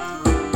อ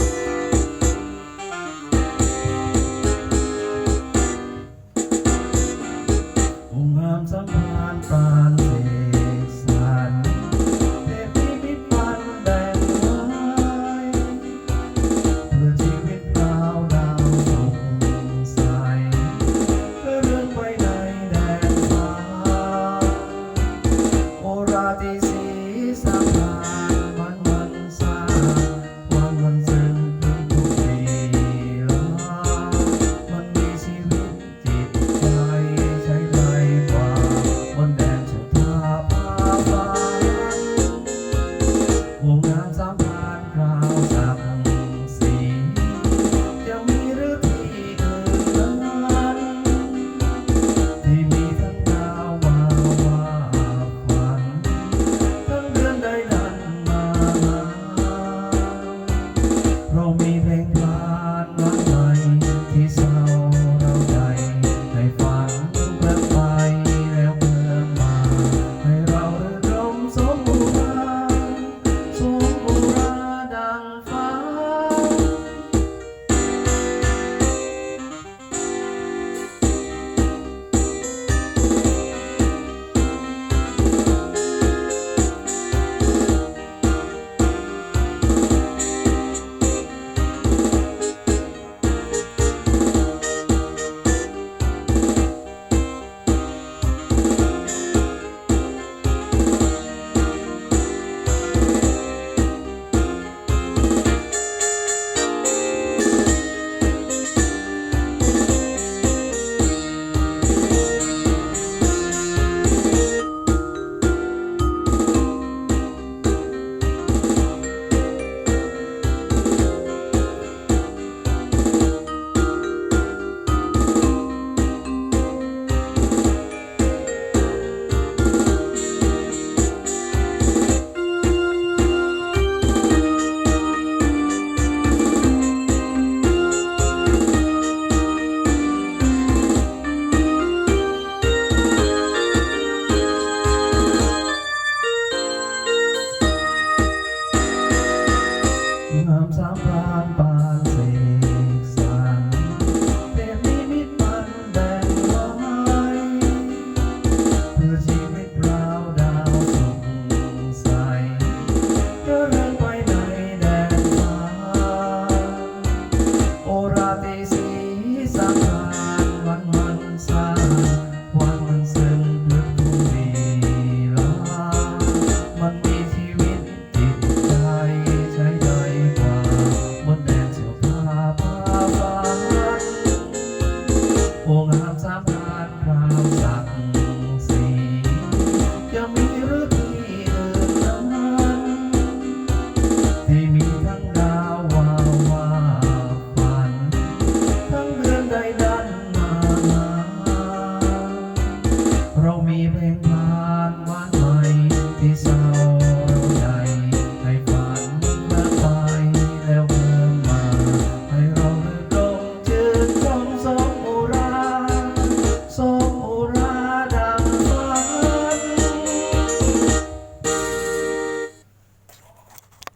สามพานปานเสกสรรเทพนิมิตมันแบ่ไว้เพื่อชีวิตเราดาวสุขใสเรื่อไปในแดนฟ้าโอราติสีสัง Evangelion.